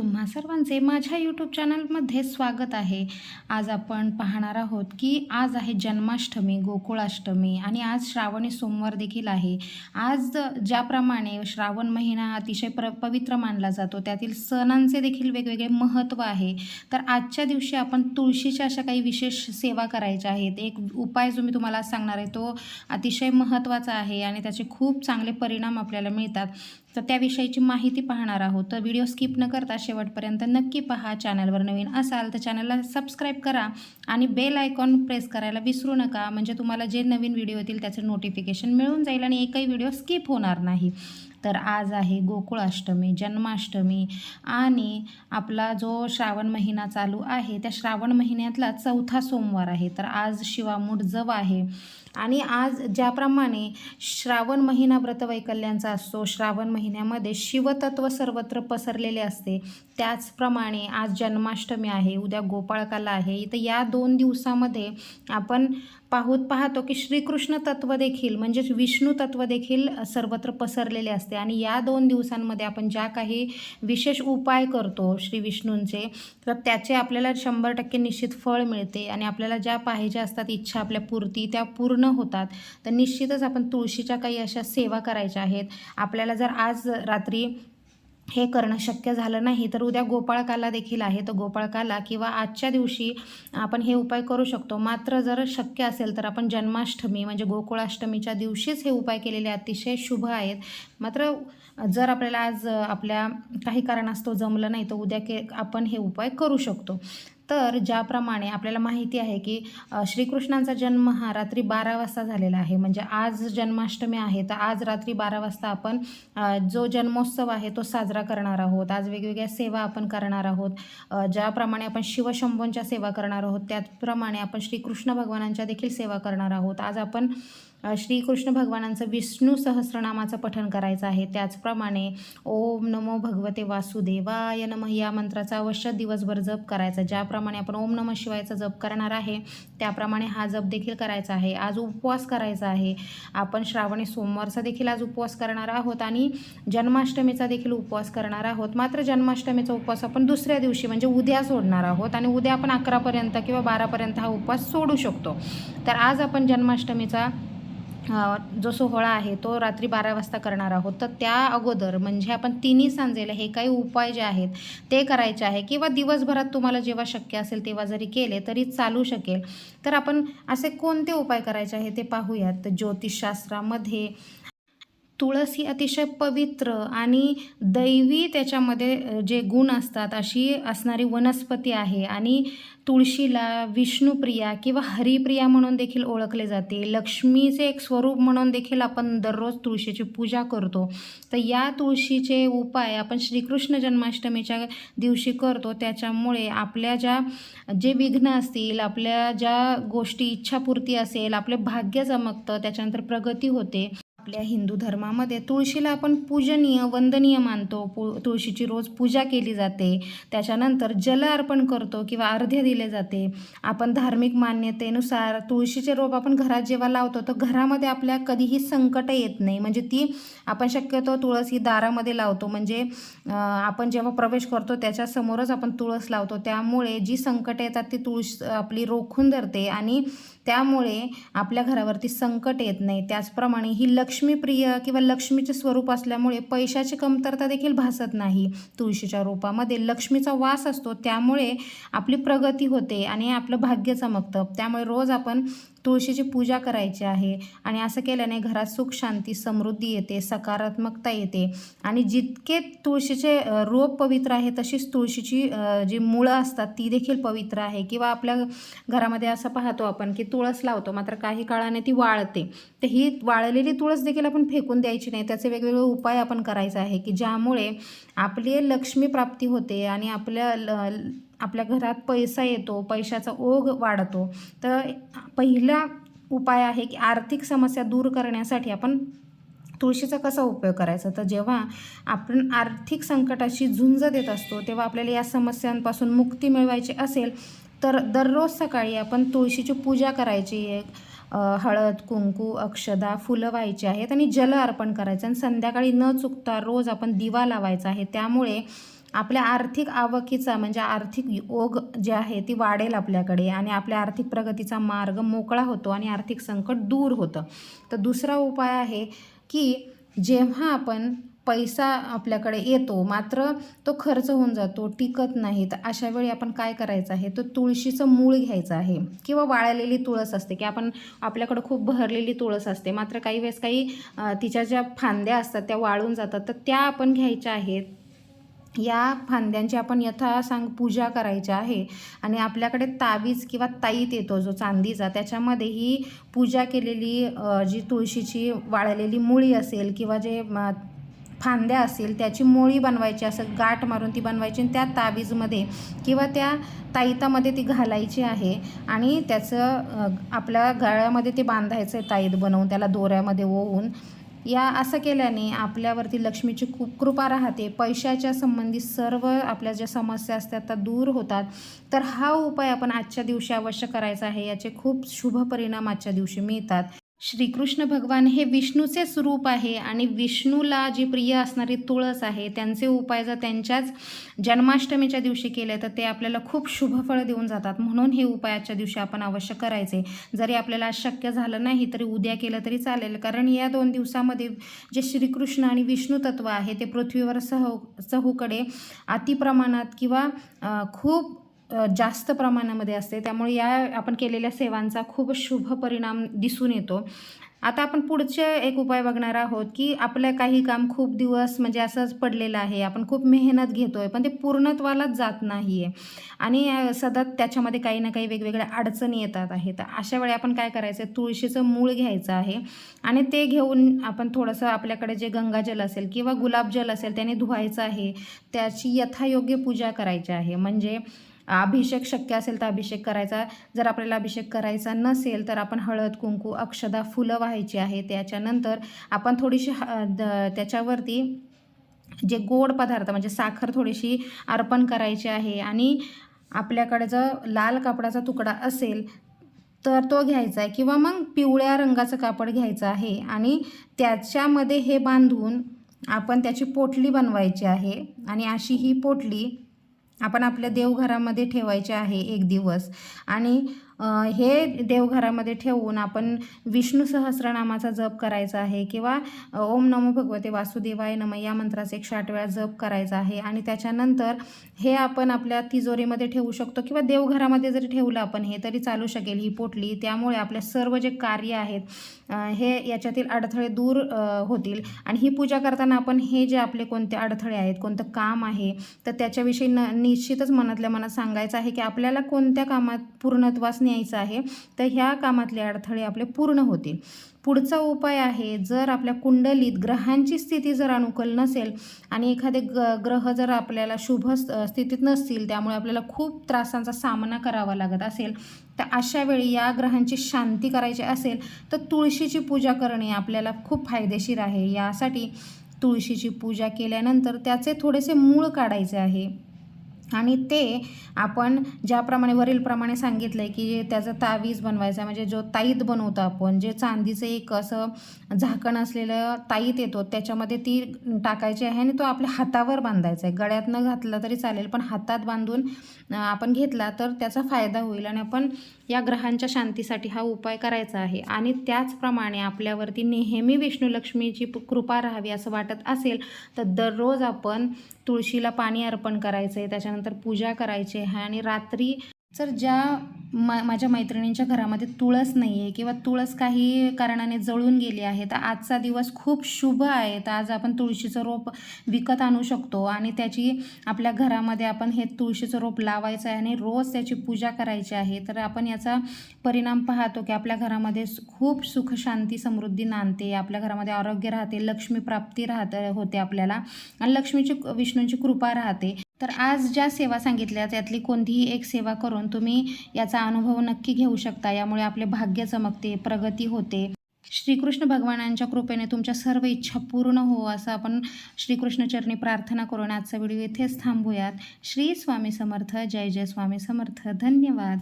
तुम्हा सर्वांचे माझ्या यूट्यूब चॅनलमध्ये स्वागत आहे. आज आपण पाहणार आहोत की आज आहे जन्माष्टमी गोकुळाष्टमी आणि आज श्रावणी सोमवार देखील आहे. आज ज्याप्रमाणे श्रावण महिना अतिशय प्र पवित्र मानला जातो त्यातील सणांचे देखील वेगवेगळे महत्त्व आहे. तर आजच्या दिवशी आपण तुळशीच्या अशा काही विशेष सेवा करायच्या आहेत. एक उपाय जो मी तुम्हाला सांगणार आहे तो अतिशय महत्त्वाचा आहे आणि त्याचे खूप चांगले परिणाम आपल्याला मिळतात. तर त्याविषयीची माहिती पाहणार आहोत. तर व्हिडिओ स्किप न करता शेवटपर्यंत नक्की पहा. चॅनलवर नवीन असाल तर चॅनलला सबस्क्राईब करा आणि बेल आयकॉन प्रेस करायला विसरू नका. म्हणजे तुम्हाला जे नवीन व्हिडिओ येतील त्याचं नोटिफिकेशन मिळून जाईल आणि एकही व्हिडिओ स्किप होणार नाही. तर आज आहे गोकुळाष्टमी जन्माष्टमी आणि आपला जो श्रावण महिना चालू आहे त्या श्रावण महिन्यातला चौथा सोमवार आहे. तर आज शिवामूठ जव आहे. आणि आज ज्याप्रमाणे श्रावण महिना व्रतवैकल्यांचा असतो श्रावण महिन्यामध्ये शिवतत्व सर्वत्र पसरलेले असते. त्याचप्रमाणे आज जन्माष्टमी आहे उद्या गोपाळकाला आहे. तर या दोन दिवसामध्ये आपण पाहूत पाहतो की श्रीकृष्ण तत्व देखील म्हणजेच विष्णू तत्व देखील सर्वत्र पसरलेले असते. आणि या दोन दिवसांमध्ये आपण ज्या काही विशेष उपाय करतो श्री विष्णूंचे तर त्याचे आपल्याला शंभर टक्के निश्चित फळ मिळते. आणि आपल्याला ज्या पाहिजे असतात इच्छा आपल्या पूर्ती त्या पूर्ण होतात. तर निश्चितच आपण तुळशीच्या काही अशा सेवा करायच्या आहेत. आपल्याला जर आज रात्री हे करणं शक्य झालं नाही तर उद्या गोपाळकाला देखील आहे. तर गोपाळकाला किंवा आजच्या दिवशी आपण हे उपाय करू शकतो. मात्र जर शक्य असेल तर आपण जन्माष्टमी म्हणजे गोकुळाष्टमीच्या दिवशीच हे उपाय केलेले अतिशय शुभ आहेत. मात्र जर आपल्याला आज आपल्या काही कारणास्तव जमलं नाही तर उद्या के आपण हे उपाय करू शकतो. तर ज्याप्रमाणे आपल्याला माहिती आहे की श्रीकृष्णांचा जन्म हा रात्री बारा वाजता झालेला आहे. म्हणजे आज जन्माष्टमी आहे तर आज रात्री बारा वाजता आपण जो जन्मोत्सव आहे तो साजरा करणार आहोत. आज वेगवेगळ्या सेवा आपण करणार आहोत. ज्याप्रमाणे आपण शिवशंभूंच्या सेवा करणार आहोत त्याचप्रमाणे आपण श्रीकृष्ण भगवानांच्या देखील सेवा करणार आहोत. आज आपण श्रीकृष्ण भगवानांचं विष्णू सहस्रनामाचं पठण करायचं आहे. त्याचप्रमाणे ओम नमो भगवते वासुदेवाय नम या मंत्राचा अवश्य दिवसभर जप करायचा. ज्याप्रमाणे आपण ओम नमः शिवायचा जप करणार आहे त्याप्रमाणे हा जप देखील करायचा आहे. आज उपवास करायचा आहे. आपण श्रावणी सोमवारचा देखील आज उपवास करणार आहोत आणि जन्माष्टमीचा देखील उपवास करणार आहोत. मात्र जन्माष्टमीचा उपवास आपण दुसऱ्या दिवशी म्हणजे उद्या सोडणार आहोत आणि उद्या आपण अकरापर्यंत किंवा बारापर्यंत हा उपवास सोडू शकतो. तर आज आपण जन्माष्टमीचा जो सोहळा आहे तो रात्री बारा वाजता करणार आहोत. तर त्या अगोदर म्हणजे आपण तिन्ही सांजेला हे काही उपाय जे आहेत ते करायचे आहे किंवा दिवसभरात तुम्हाला जेव्हा शक्य असेल तेव्हा जरी केले तरी चालू शकेल. तर आपण असे कोणते उपाय करायचे आहे ते पाहूयात. तर ज्योतिषशास्त्रामध्ये तुळस ही अतिशय पवित्र आणि दैवी त्याच्यामध्ये जे गुण असतात अशी असणारी वनस्पती आहे. आणि तुळशीला विष्णुप्रिया किंवा हरिप्रिया म्हणून देखील ओळखले जाते. लक्ष्मीचे एक स्वरूप म्हणून देखील आपण दररोज तुळशीची पूजा करतो. तर या तुळशीचे उपाय आपण श्रीकृष्ण जन्माष्टमीच्या दिवशी करतो. त्याच्यामुळे आपल्या ज्या जे विघ्न असतील आपल्या ज्या गोष्टी इच्छापूर्ती असेल आपले भाग्य चमकतं त्याच्यानंतर प्रगती होते. आपल्या हिंदू धर्मामध्ये तुळशीला आपण पूजनीय वंदनीय मानतो. पु तुळशीची रोज पूजा केली जाते. त्याच्यानंतर जल अर्पण करतो किंवा अर्ध्य दिले जाते. आपण धार्मिक मान्यतेनुसार तुळशीचे रोप आपण घरात जेव्हा लावतो तर घरामध्ये आपल्या कधीही संकट येत नाही. म्हणजे ती आपण शक्यतो तुळस ही दारामध्ये लावतो. म्हणजे आपण जेव्हा प्रवेश करतो त्याच्यासमोरच आपण तुळस लावतो. त्यामुळे जी संकटं येतात ती तुळस आपली रोखून धरते आणि त्यामुळे आपल्या घरावरती संकट येत नाही. त्याचप्रमाणे ही लक्ष्मीप्रिय किंवा लक्ष्मीचे स्वरूप असल्यामुळे पैशाची कमतरता देखील भासत नाही. तुळशीच्या रोपामध्ये लक्ष्मीचा वास असतो त्यामुळे आपली प्रगती होते आणि आपलं भाग्य चमकतं. त्यामुळे रोज आपण तुळशीची पूजा करायची आहे आणि असं केल्याने घरात सुख शांती समृद्धी येते सकारात्मकता येते. आणि जितके तुळशीचे रोप पवित्र आहे तशीच तुळशीची जी मुळं असतात ती देखील पवित्र आहे. किंवा आपल्या घरामध्ये असं पाहतो आपण की तुळस लावतो मात्र काही काळाने ती वाळते. तर ही वाळलेली तुळस देखील आपण फेकून द्यायची नाही. त्याचे वेगवेगळे उपाय आपण करायचा आहे की ज्यामुळे आपली लक्ष्मी प्राप्ती होते आणि आपल्या ल आपल्या घरात पैसा येतो पैशाचा ओघ वाढतो. तर पहिला उपाय आहे की आर्थिक समस्या दूर करण्यासाठी आपण तुळशीचा कसा उपयोग करायचा? तर जेव्हा आपण आर्थिक संकटाशी झुंज देत असतो तेव्हा आपल्याला या समस्यांपासून मुक्ती मिळवायची असेल तर दररोज सकाळी आपण तुळशीची पूजा करायची. आहे हळद कुंकू अक्षदा फुलं व्हायची आहेत आणि जल अर्पण करायचं. आणि संध्याकाळी न चुकता रोज आपण दिवा लावायचा आहे. त्यामुळे आपल्या आर्थिक आवकीचा म्हणजे आर्थिक ओघ जे आहे ती वाढेल आपल्याकडे आणि आपल्या आर्थिक प्रगतीचा मार्ग मोकळा होतो आणि आर्थिक संकट दूर होतं. तर दुसरा उपाय आहे की जेव्हा आपण पैसा आपल्याकडे येतो मात्र तो खर्च होऊन जातो टिकत नाही तर अशा वेळी आपण काय करायचं आहे? तर तुळशीचं मूळ घ्यायचं आहे. किंवा वाळलेली तुळस असते की आपण आपल्याकडं खूप भरलेली तुळस असते मात्र काही वेळेस काही तिच्या ज्या फांद्या असतात त्या वाळून जातात तर त्या आपण घ्यायच्या आहेत. या फांद्यांची आपण यथासांग पूजा करायची आहे. आणि आपल्याकडे तावीज किंवा ताईत येतो जो चांदीचा त्याच्यामध्ये ही पूजा केलेली जी तुळशीची वाळलेली मुळी असेल किंवा जे फांद्या असतील त्याची मोळी बनवायची असं गाठ मारून ती बनवायची आणि त्या तावीजमध्ये किंवा त्या ताईतामध्ये ती घालायची आहे. आणि त्याचं आपल्या गळ्यामध्ये ते बांधायचं आहे ताईत बनवून त्याला दोऱ्यामध्ये ओवून. या असं केल्याने आपल्यावरती लक्ष्मीची खूप कृपा राहते. पैशाच्या संबंधित सर्व आपल्या ज्या समस्या असतात त्या दूर होतात. तर हा उपाय आपण आजच्या दिवशी अवश्य करायचा आहे. याचे खूप शुभ परिणाम आजच्या दिवशी मिळतात. श्रीकृष्ण भगवान हे विष्णूचेच रूप आहे आणि विष्णूला जी प्रिय असणारी तुळस आहे त्यांचे उपाय जर त्यांच्याच जन्माष्टमीच्या दिवशी केले तर ते आपल्याला खूप शुभफळ देऊन जातात. म्हणून हे उपाय आजच्या दिवशी आपण अवश्य करायचे. जरी आपल्याला शक्य झालं नाही तरी उद्या केलं तरी चालेल. कारण या दोन दिवसामध्ये जे श्रीकृष्ण आणि विष्णू तत्व आहे ते पृथ्वीवर सह सहूकडे अतिप्रमाणात किंवा खूप जास्त प्रमाणामध्ये असते. त्यामुळे या आपण केलेल्या सेवांचा खूप शुभ परिणाम दिसून येतो. आता आपण पुढचे एक उपाय बघणार आहोत की आपलं काही काम खूप दिवस म्हणजे असंच पडलेलं आहे. आपण खूप मेहनत घेतोय पण ते पूर्णत्वालाच जात नाही आहे आणि सतत त्याच्यामध्ये काही ना काही वेगवेगळ्या अडचणी येतात आहे तर अशा वेळी आपण काय करायचं? आहे तुळशीचं मूळ घ्यायचं आहे. आणि ते घेऊन आपण थोडंसं आपल्याकडे जे गंगाजल असेल किंवा गुलाबजल असेल त्याने धुवायचं आहे. त्याची यथायोग्य पूजा करायची आहे. म्हणजे अभिषेक शक्य असेल तर अभिषेक करायचा. जर आपल्याला अभिषेक करायचा नसेल तर आपण हळद कुंकू अक्षदा फुलं व्हायची आहे त्याच्यानंतर आपण थोडीशी ह- द- त्याच्यावरती जे गोड पदार्थ म्हणजे साखर थोडीशी अर्पण करायची आहे आणि आपल्याकडे जर लाल कापडाचा तुकडा असेल तर तो घ्यायचा आहे किंवा मग पिवळ्या रंगाचं कापड घ्यायचं आहे आणि त्याच्यामध्ये हे बांधून आपण त्याची पोटली बनवायची आहे आणि अशी ही पोटली आपण आपल्या देवघरामध्ये ठेवायचे आहे एक दिवस. आणि हे देवघरामध्ये ठेवून आपण विष्णू सहस्रनामाचा जप करायचा आहे किंवा ओम नमो भगवते वासुदेवाय नम या मंत्राचा एकशे आठ वेळा जप करायचा आहे. आणि त्याच्यानंतर हे आपण आपल्या तिजोरीमध्ये ठेवू शकतो किंवा देवघरामध्ये जरी ठेवलं आपण हे तरी चालू शकेल ही पोटली. त्यामुळे आपले सर्व जे कार्य आहेत हे याच्यातील अडथळे दूर होतील. आणि ही पूजा करताना आपण हे जे आपले कोणते अडथळे आहेत कोणतं काम आहे तर त्याच्याविषयी न निश्चितच मनातल्या मनात सांगायचं आहे की आपल्याला कोणत्या कामात पूर्णत्वास न्यायचं आहे तर ह्या कामातले अडथळे आपले पूर्ण होतील. पुढचा उपाय आहे जर आपल्या कुंडलीत ग्रहांची स्थिती जर अनुकूल नसेल आणि एखादे ग ग्रह जर आपल्याला शुभ स्थितीत नसतील त्यामुळे आपल्याला खूप त्रासांचा सामना करावा लागत असेल तर अशा वेळी या ग्रहांची शांती करायची असेल तर तुळशीची पूजा करणे आपल्याला खूप फायदेशीर आहे. यासाठी तुळशीची पूजा केल्यानंतर त्याचे थोडेसे मूळ काढायचे आहे. आणि ते आपण ज्याप्रमाणे वरीलप्रमाणे सांगितलं आहे की त्याचं तावीज बनवायचा म्हणजे जो ताईत बनवतो आपण जे चांदीचं एक असं झाकण असलेलं ताईत येतो त्याच्यामध्ये ती टाकायची आहे आणि तो आपल्या हातावर बांधायचा आहे. गळ्यात न घातला तरी चालेल पण हातात बांधून आपण घेतला तर त्याचा फायदा होईल आणि आपण या ग्रहांच्या शांतीसाठी हा उपाय करायचा आहे. आणि त्याचप्रमाणे आपल्यावरती नेहमी विष्णू लक्ष्मीची कृपा राहावी असं वाटत असेल तर दररोज आपण तुळशीला पाणी अर्पण करायचं आहे त्याच्यानंतर पूजा करायची आहे आणि रात्री सर ज्या मा माझ्या मैत्रिणींच्या घरामध्ये तुळस नाही आहे किंवा तुळस काही कारणाने जळून गेली आहे तर आजचा दिवस खूप शुभ आहे. तर आज आपण तुळशीचं रोप विकत आणू शकतो आणि त्याची आपल्या घरामध्ये आपण हे तुळशीचं रोप लावायचं आहे आणि रोज त्याची पूजा करायची आहे. तर आपण याचा परिणाम पाहतो की आपल्या घरामध्ये खूप सुख शांती समृद्धी नांदते. आपल्या घरामध्ये आरोग्य राहते लक्ष्मी प्राप्ती राहते होते आपल्याला. आणि लक्ष्मीची विष्णूंची कृपा राहते. तर आज ज्या सेवा सांगितल्या त्यातली कोणतीही एक सेवा करून तुम्ही याचा अनुभव नक्की घेऊ शकता. यामुळे आपले भाग्य चमकते प्रगती होते. श्रीकृष्ण भगवानांच्या कृपेने तुमच्या सर्व इच्छा पूर्ण हो असं आपण श्रीकृष्णचरणी प्रार्थना करून आजचा व्हिडिओ इथेच थांबूयात. श्री स्वामी समर्थ जय जय स्वामी समर्थ. धन्यवाद.